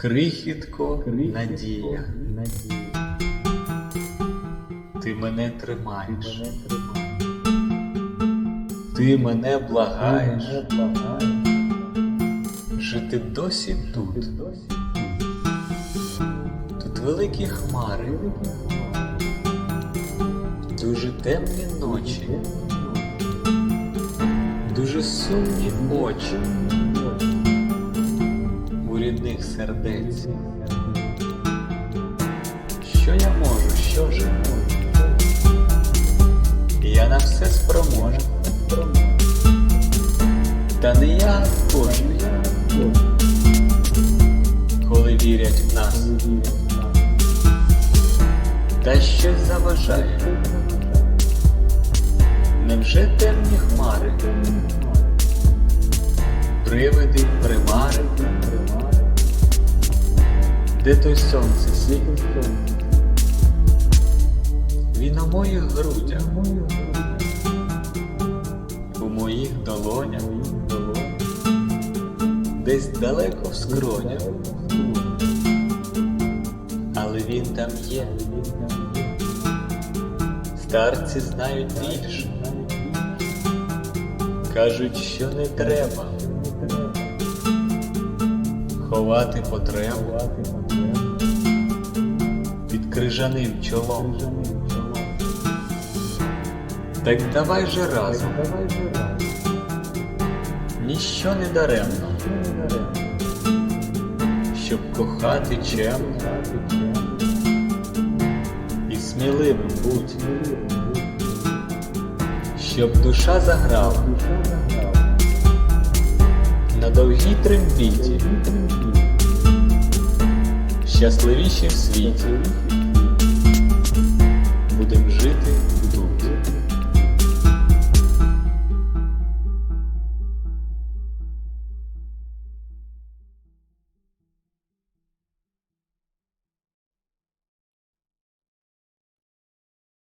Крихітко, надія, ти мене тримаєш, ти мене благаєш, жити досі тут. Тут. Великі хмари, дуже темні ночі, дуже сумні очі рідних сердець. Що я можу, що ж можу? Я на все спроможу. Та не я кожний, коли вірять в нас. Та щось заважає. Невже темні хмари? Привиди, примари, де той сонце світ? Він у моїх грудях, у моїх долонях, десь далеко в скронях, але він там є. Старці знають більше, кажуть, що не треба ховати потребу крижаним чолом. Так давай же разом, ніщо не даремно, щоб кохати чемно. І сміливим будь, щоб душа заграла. На довгій трембіті, щасливіші в світі.